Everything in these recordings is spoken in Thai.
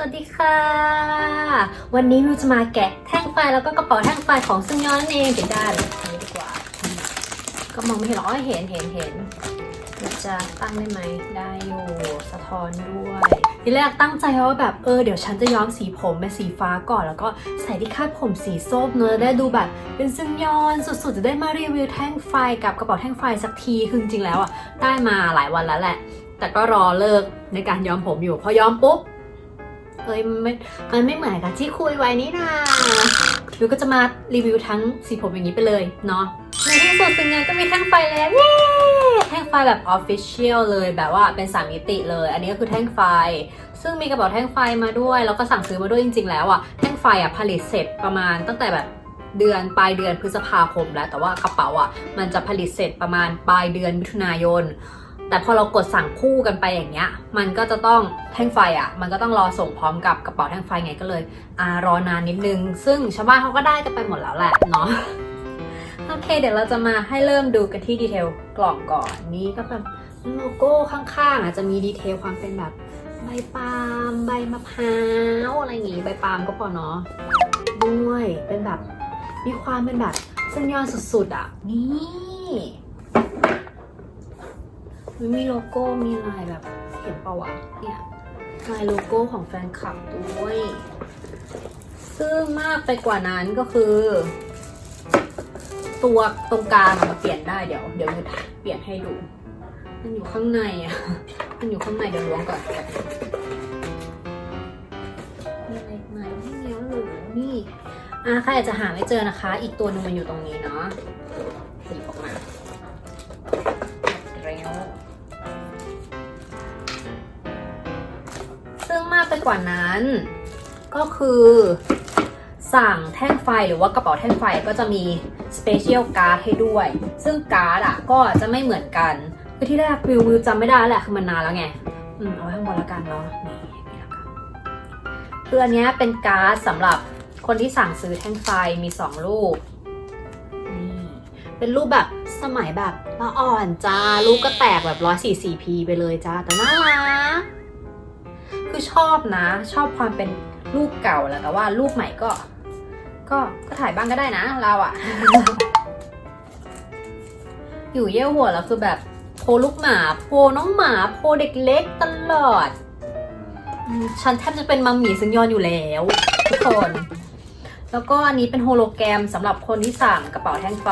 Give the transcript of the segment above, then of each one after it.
วัสดีค่ะ วันนี้มิวจะมาแกะแท่งไฟแล้วก็กระเป๋าแท่งไฟของซึ่งย้อนนั่นเองเดี๋ยวด้านนี้ดีกว่า ก็มองไม่เห็นหรอกอ๋อเห็นเห็นเห็นเราจะตั้งได้ไหมได้อยู่สะท้อนด้วยทีแรกตั้งใจว่าแบบเออเดี๋ยวฉันจะย้อมสีผมเป็นสีฟ้าก่อนแล้วก็ใส่ที่คาดผมสีส้มเนอะได้ดูแบบเป็นซึ่งย้อนสุดๆ จะได้มารีวิวแท่งไฟกับกระเป๋าแท่งไฟสักทีคือจริงๆแล้วอะได้มาหลายวันแล้วแหละ แต่ก็รอเลิกในการย้อมผมอยู่พอย้อมปุ๊บ เอ้ยมันไม่มันไม่เหมือนกับที่คุยไว้นี่นาวิวก็จะมารีวิวทั้งสีผมอย่างนี้ไปเลยเนาะในที่สุดซึ่งงานก็มีแท่งไฟแล้วเย้แท่งไฟแบบออฟฟิเชียลเลยแบบว่าเป็นสามมิติเลย อันนี้ก็คือแท่งไฟ ซึ่งมีกระเป๋าแท่งไฟมาด้วย แล้วก็สั่งซื้อมาด้วยจริง ๆ แล้วอะแท่งไฟอะผลิตเสร็จประมาณตั้งแต่แบบเดือนปลายเดือนพฤษภาคมแล้ว แต่ว่ากระเป๋าอะมันจะผลิตเสร็จประมาณปลายเดือนมิถุนายน แต่พอเรากดสั่งคู่กันไปอย่างเงี้ย มันก็จะต้องแท่งไฟอะ มันก็ต้องรอส่งพร้อมกับกระเป๋าแท่งไฟไงก็เลยอ่ารอนานนิดนึง ซึ่งชาวบ้านเขาก็ได้กันไปหมดแล้วแหละเนาะโอเค เดี๋ยวเราจะมาให้เริ่มดูกันที่ดีเทลกล่องก่อนนี่ก็แบบโลโก้ข้างๆอาจจะมีดีเทลความเป็นแบบใบปาล์มใบมะพร้าวอะไรอย่างงี้ใบปาล์มก็พอเนาะด้วยเป็นแบบมีความเป็นแบบเส้นยอดสุดๆอะนี่ มันมีโลโก้มีลายแบบเห็นปะวะเนี่ยลายโลโก้ของแฟนคลับด้วย ซึ่งมากไปกว่านั้นก็คือ ตัวตรงกลางมาเปลี่ยนได้เดี๋ยว เดี๋ยวจะเปลี่ยนให้ดู มันอยู่ข้างในอะ มันอยู่ข้างในเดี๋ยวล้วงก่อนมีอะไรอีกไหมไม่มีแล้วหรือนี่อะใครอาจจะหาไม่เจอนะคะ อีกตัวหนึงมันอยู่ตรงนี้เนาะ ซึ่งมากไปกว่านั้น ก็คือสั่งแท่งไฟหรือว่ากระเป๋าแท่งไฟก็จะมีสเปเชียลการ์ดให้ด้วย ซึ่งการ์ดอะก็จะไม่เหมือนกันคือที่แรกวิววิวจำไม่ได้แหละคือมันนานแล้วไง อืมเอาไว้ข้างบนแล้วกันเนาะนี่นี่แล้วกันคืออันเนี้ยเป็นการ์ดสำหรับคนที่สั่งซื้อแท่งไฟมี 2 รูปนี่เป็นรูปแบบสมัยแบบละอ่อนจ้า รูปก็แตกแบบ 144p ไปเลยจ้า แต่น่ารัก คือชอบนะ ชอบความเป็นรูปเก่าแหละแต่ว่ารูปใหม่ก็ ก็ก็ถ่ายบ้างก็ได้นะเราอะอยู่เยี่ยวหัวแล้วคือแบบโพลูกหมาโพน้องหมาโพเด็กเล็กตลอด ฉันแทบจะเป็นมัมหมี่ซึงยอนอยู่แล้วทุกคน แล้วก็อันนี้เป็นโฮโลแกรมสำหรับคนที่สั่งกระเป๋าแท่งไฟ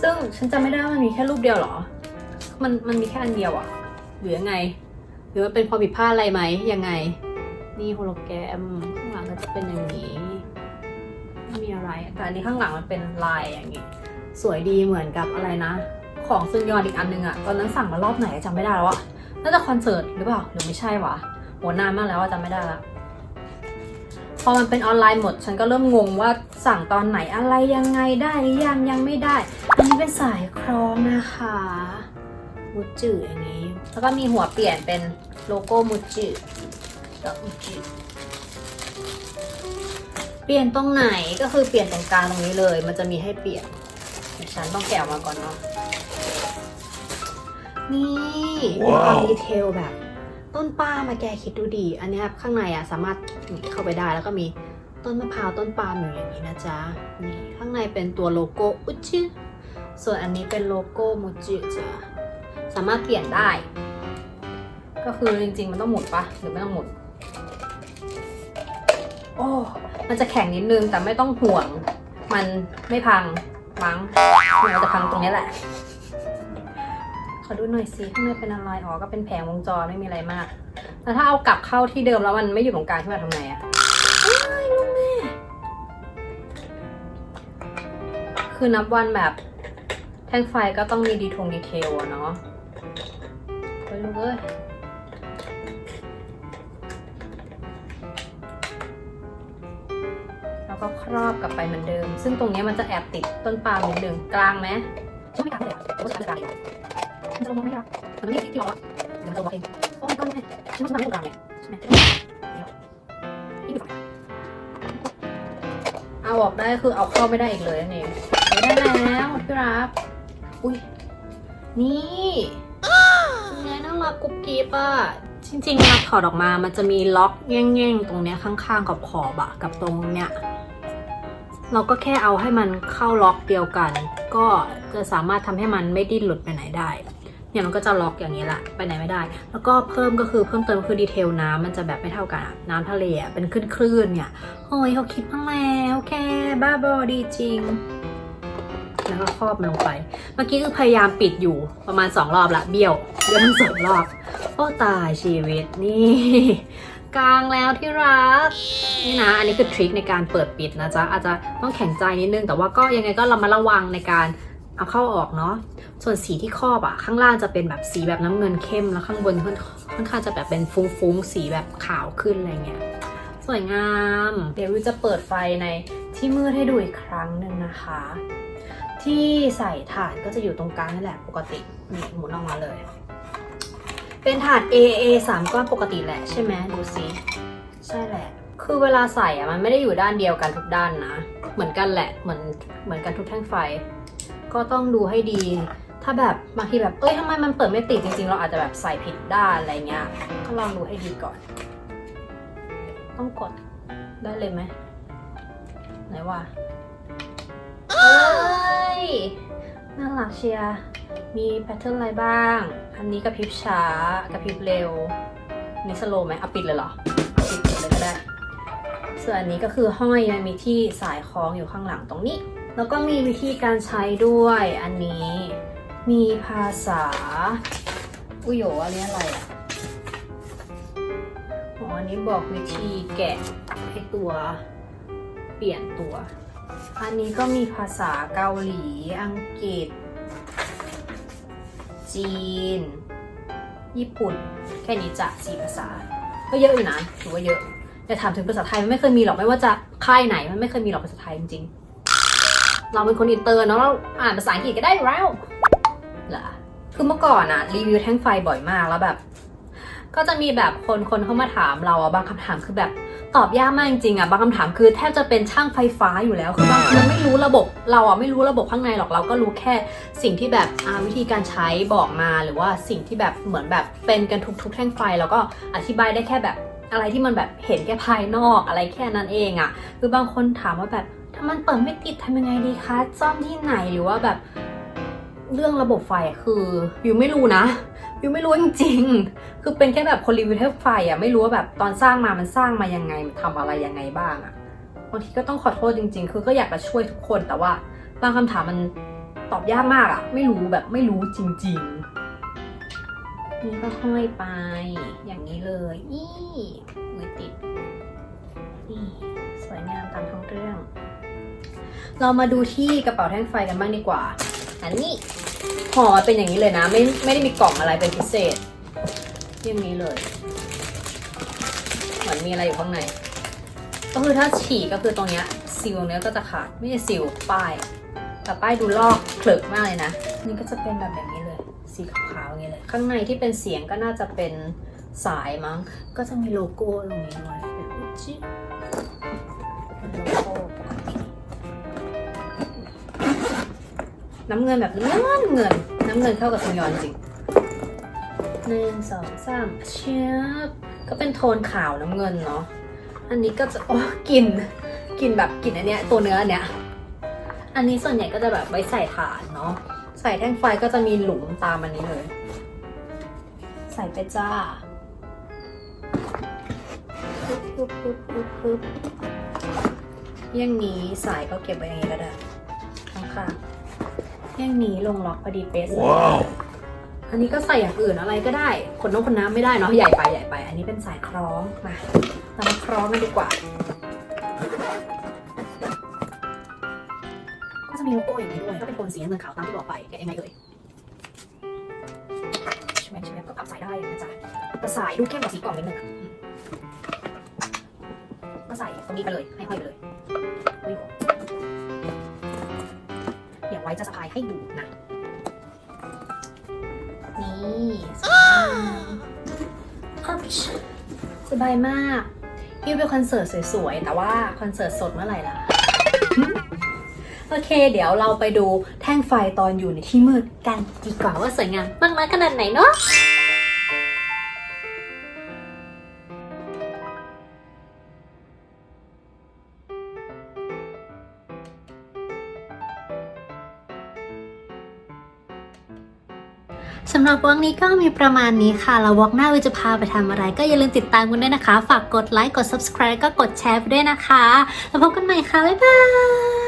ซึ่งฉันจำไม่ได้ว่ามันมีแค่รูปเดียวหรอ มันมันมีแค่อันเดียวอะหรือยังไง หรือว่าเป็นความผิดพลาดอะไรไหมยังไง นี่โฮโลแกรมข้างหลังก็จะเป็นอย่างนี้ไม่มีอะไรแต่อันนี้ข้างหลังมันเป็นลายอย่างนี้ สวยดีเหมือนกับอะไรนะ ของซึงยอนอีกอันนึงอะตอนนั้นสั่งมารอบไหนจำไม่ได้แล้วอะน่าจะคอนเสิร์ตหรือเปล่าหรือไม่ใช่วะโหนานมากแล้วอะจำไม่ได้ละพอมันเป็นออนไลน์หมด ฉันก็เริ่มงงว่าสั่งตอนไหนอะไรยังไงได้หรือยังยังไม่ได้ อันนี้เป็นสายคล้องนะคะ มูจิอย่างนี้ แล้วก็มีหัวเปลี่ยนเป็นโลโก้มูจิกับมูจิเปลี่ยนตรงไหนก็คือเปลี่ยนตรงกลางตรงนี้เลย มันจะมีให้เปลี่ยนเดี๋ยวฉันต้องแกะออกมาก่อนเนาะนี่มีความดีเทลแบบ ต้นปาล์มมาแกคิดดูดี อันเนี้ยข้างในอะสามารถนี่เข้าไปได้แล้วก็มีต้นมะพร้าวต้นปาล์มอยู่อย่างนี้นะจ๊ะนี่ข้างในเป็นตัวโลโก้อุจิส่วนอันนี้เป็นโลโก้มูจิจ้ะ สามารถเปลี่ยนได้ ก็คือจริงๆ มันต้องหมุนปะหรือไม่ต้องหมุนโอ้มันจะแข็งนิดนึงแต่ไม่ต้องห่วง มันไม่พังมั้งมันจะพังตรงนี้แหละ ขอดูหน่อยสิข้างในเป็นอะไรอ๋อก็เป็นแผงวงจรไม่มีอะไรมากแต่ถ้าเอากลับเข้าที่เดิมแล้วมันไม่อยู่ตรงกลางใช่ไหมทำไงอะเอ้ยแม่คือนับวันแบบแท่งไฟก็ต้องมีดีทงดีเทลอะเนาะ อ้ยแล้วก็ครอบกลับไปเหมือนเดิม ซึ่งตรงนี้มันจะแอบติดต้นปาล์มนิดนึงกลางไหมช่ไม่กลางเลยอะโอ้ใช่กลางเลยมันจะลงมาไม่ได้มันไม่ที่ล้อเดี๋ยวมันจะลงมาเองโอ้ไม่ต้องไม่ฉันว่าฉันไม่งกลางเลยใช่ไหมนี่ดูเอาออกได้คือเอาเข้าไม่ได้อีกเลยนั่นเองได้แล้วพี่รับอุ้ยนี่ รักกุ๊บกิ๊บอะจริงๆเวลาถอดออกมามันจะมีล็อกแง่งๆ ตรงเนี้ยข้างๆ กับขอบอะกับตรงเนี้ยเราก็แค่เอาให้มันเข้าล็อกเดียวกัน ก็จะสามารถทำให้มันไม่ดิ้นหลุดไปไหนได้เนี่ยมันก็จะล็อกอย่างนี้แหละไปไหนไม่ได้ แล้วก็เพิ่มก็คือเพิ่มเติมคือดีเทลน้ำมันจะแบบไม่เท่ากันน้ำทะเลอะเป็นคลื่นๆเนี่ยเฮ้ยเขาคิดมาแล้วแค่บ้าบอดีจริง แล้วก็ครอบมันลงไป เมื่อกี้คือพยายามปิดอยู่ประมาณสองรอบละเบี้ยวเบี้ยวทั้งสองรอบ โอ้ตายชีวิตนี่กลางแล้วที่รักนี่นะ อันนี้คือทริคในการเปิดปิดนะจ๊ะอาจจะต้องแข็งใจนิดนึง แต่ว่าก็ยังไงก็เรามาระวังในการเอาเข้าออกเนาะส่วนสีที่ครอบอะข้างล่างจะเป็นแบบสีแบบน้ำเงินเข้มแล้วข้างบนค่อนข้างจะแบบเป็นฟุ้งๆสีแบบขาวขึ้นอะไรเงี้ยสวยงาม เดี๋ยววิวจะเปิดไฟในที่มืดให้ดูอีกครั้งหนึ่งนะคะ ที่ใส่ถ่านก็จะอยู่ตรงกลางนี่แหละปกตินี่หมุนออกมาเลย เป็นถาด AA 3ก้อนปกติแหละใช่ไหมดูสิใช่แหละ คือเวลาใส่อะมันไม่ได้อยู่ด้านเดียวกันทุกด้านนะ เหมือนกันแหละเหมือนเหมือนกันทุกแท่งไฟ ก็ต้องดูให้ดี ถ้าแบบบางทีแบบเอ้ยทำไมมันเปิดไม่ติดจริงๆ เราอาจจะแบบใส่ผิดด้านอะไรเงี้ยก็ลองดูให้ดีก่อน ต้องกดได้เลยไหมไหนว่า น่ารักเชียร์มีแพทเทิร์นอะไรบ้าง อันนี้กระพริบช้ากระพริบเร็วนี่สโลว์ไหมเอาปิดเลยเหรอเอาปิดเลยก็ได้ ส่วนอันนี้ก็คือห้อยมันมีที่สายคล้องอยู่ข้างหลังตรงนี้ แล้วก็มีวิธีการใช้ด้วยอันนี้ มีภาษา อุยโยอันนี้อะไรอะอ๋ออันนี้บอกวิธีแกะให้ตัว เปลี่ยนตัว อันนี้ก็มีภาษาเกาหลี อังกฤษ จีน ญี่ปุ่น แค่นี้จะสี่ภาษา ก็เยอะอยู่นะ ถือว่าเยอะ แต่ถามถึงภาษาไทยมันไม่เคยมีหรอก ไม่ว่าจะค่ายไหน มันไม่เคยมีหรอกภาษาไทยจริงๆ เราเป็นคนอินเตอร์เนาะ เราอ่านภาษาอังกฤษก็ได้แล้วเหรอคือเมื่อก่อนอะรีวิวแท่งไฟบ่อยมากแล้วแบบ ก็จะมีแบบคนคนเข้ามาถามเราอะบางคำถามคือแบบตอบยากมากจริงๆอะบางคำถามคือแทบจะเป็นช่างไฟฟ้าอยู่แล้ว คือบางทีมันไม่รู้ระบบเราอะไม่รู้ระบบข้างในหรอกเราก็รู้แค่สิ่งที่แบบวิธีการใช้บอกมาหรือว่าสิ่งที่แบบเหมือนแบบเป็นกันทุกๆแท่งไฟแล้วก็อธิบายได้แค่แบบอะไรที่มันแบบเห็นแค่ภายนอกอะไรแค่นั้นเองอะคือบางคนถามว่าแบบถ้ามันเปิดไม่ติดทำยังไงดีคะซ่อมที่ไหนหรือว่าแบบเรื่องระบบไฟคือวิวไม่รู้นะ วิวไม่รู้จริงๆ คือเป็นแค่แบบคนรีวิวเทปไฟอะไม่รู้ว่าแบบตอนสร้างมามันสร้างมายังไงมันทำอะไรยังไงบ้างอะบางทีก็ต้องขอโทษจริง ๆ คือก็อยากจะช่วยทุกคนแต่ว่าบางคำถามมันตอบยากมากอะไม่รู้แบบไม่รู้จริง ๆ นี่ก็ห้อยไปอย่างนี้เลยนี่มือติดนี่สวยงามตามท้องเรื่อง เรามาดูที่กระเป๋าแท่งไฟกันบ้างดีกว่า อันนี้ ห่อเป็นอย่างนี้เลยนะ ไม่ไม่ได้มีกล่องอะไรเป็นพิเศษอย่างนี้เลย เหมือนมีอะไรอยู่ข้างใน ก็คือถ้าฉีกก็คือตรงเนี้ยซิลเนี้ยก็จะขาดไม่ใช่ซิลป้าย แต่ป้ายดูลอกเคลิกมากเลยนะ นี่ก็จะเป็นแบบอย่างนี้เลย สีขาวๆอย่างนี้เลย ข้างในที่เป็นเสียงก็น่าจะเป็นสายมั้ง ก็จะมีโลโก้ตรงนี้ด้วยเป็นอุจิ น้ำเงินแบบเงินเงิน น้ำเงินเข้ากับซังยอนจริงหนึ่งสองสามเชียบก็เป็นโทนขาวน้ำเงินเนาะอันนี้ก็จะโอ้กลิ่นกลิ่นแบบกลิ่นอันเนี้ยตัวเนื้ออันเนี้ยอันนี้ส่วนใหญ่ก็จะแบบไว้ใส่ถ่านเนาะใส่แท่งไฟก็จะมีหลุมตามอันนี้เลย ใส่ไปจ้าปึ๊บปึ๊บปึ๊บปึ๊บอย่างนี้สายก็เก็บไว้อย่างนี้ก็ได้ข้างๆ อย่างนี้ลงล็อกพอดีเป๊ะเลย Wow. อันนี้ก็ใส่อย่างอื่นอะไรก็ได้ขนน้องขนน้ำไม่ได้เนาะใหญ่ไปใหญ่ไป อันนี้เป็นสายคล้องมาเรามาคล้องกันดีกว่า ก็จะมีโลโก้อย่างนี้ด้วยก็เป็นโทนสีน้ำเงินขาวตามที่บอกไปแกะยังไงเอ่ยช่วยช่วยก็ปรับสายได้นะจ๊ะแต่สายดูเข้มกว่าสีกล่องนิดนึงอะอืมก็ใส่ตรงนี้ไปเลยให้ห้อยไปเลย เดี๋ยวไว้จะสะพายให้ดูนะ นี่สวยงามอัพชสบายมากยูไปคอนเสิร์ตสวยๆ แต่ว่าคอนเสิร์ตสดเมื่อไหร่ล่ะ โอเค เดี๋ยวเราไปดูแท่งไฟตอนอยู่ในที่มืดกันดีกว่าว่าสวยงามมากน้อยขนาดไหนเนาะำหรับวอกนี้ก็มีประมาณนี้ค่ะแล้ววอกหน้าวิจะพาไปทำอะไร ก็อย่าลืมติดตามกันด้วยนะคะ ฝากกดไลค์กด subscribe ก็กดแชร์ไปด้วยนะคะ แล้วพบกันใหม่ค่ะ บ๊ายบาย